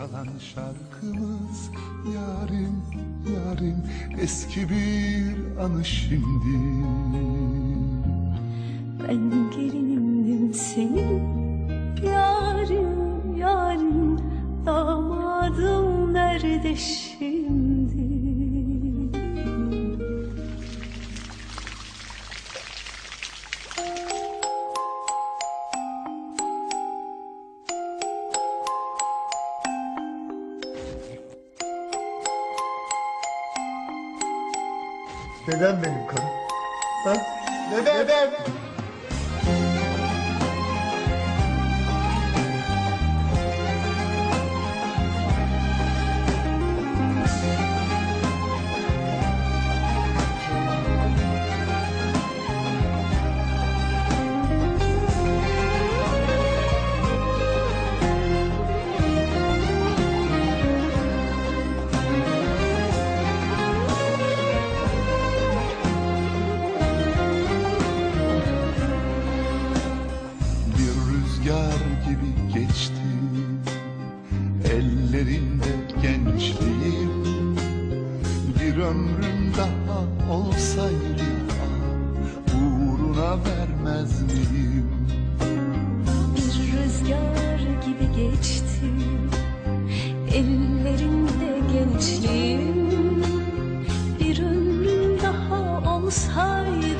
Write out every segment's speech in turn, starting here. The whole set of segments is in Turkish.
çalan şarkımız Yarim, yarim. Eski bir anı şimdi. Ben gelinindim senin Yarim, yarim. Damadım nerede şimdi Dedem benim karım. Ha? Dedem. Dedem. Gençliğim Bir ömrüm daha olsaydı Uğruna vermez miyim? Bir rüzgar gibi geçti Ellerinde gençliğim Bir ömrüm daha olsaydı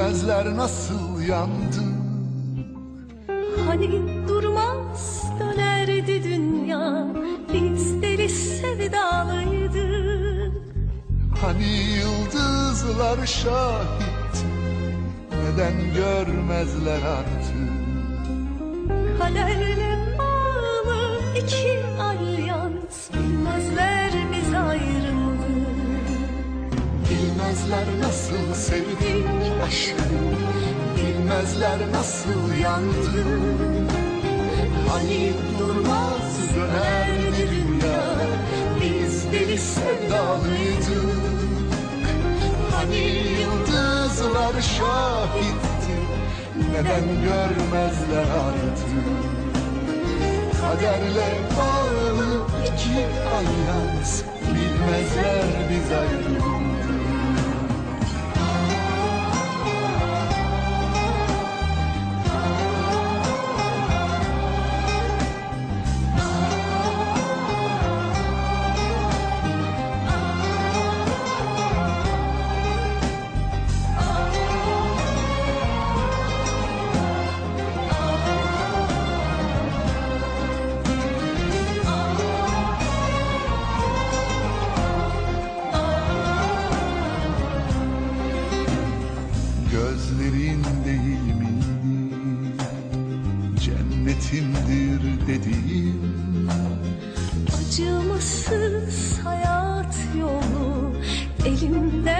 Bilmezler nasıl yandık Hani durmaz dönerdi dünya. Biz deli sevdalıydık Hani yıldızlar şahit Neden görmezler artık? Kaderle Bilmezler nasıl yandık Hani durmaz dönerdi dünya Biz deli sevdalıydık Hani yıldızlar şahitti Neden görmezler artık? Kaderle bağlı iki alyans Bilmezler biz ayrıldık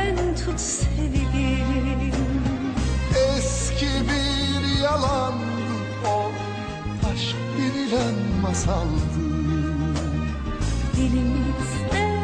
Elimden tut sevgilim. Eski bir yalandı o Aşk denilen masaldı. Dilimizde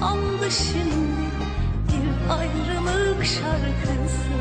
kaldı şimdi Bir ayrılık şarkısı.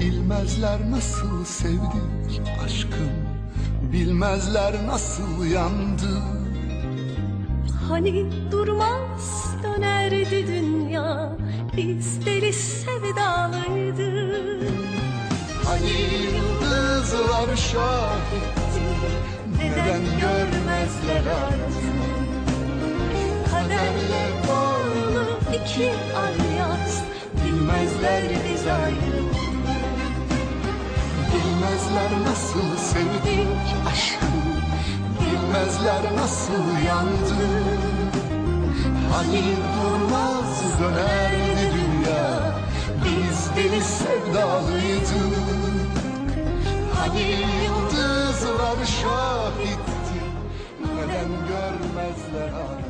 Bilmezler nasıl sevdik aşkım Bilmezler nasıl yandık Hani durmaz dönerdi dünya. Biz deli sevdalıydık Hani yıldızlar şahitti Neden görmezler artık? Kaderle bağlı iki alyans Bilmezler biz ayrıldık Bilmezler nasıl sevdik aşkım Bilmezler nasıl yandık Hani durmaz dönerdi dünya. Biz deli sevdalıydık Hani yıldızlar şahitti. Neden görmezler hala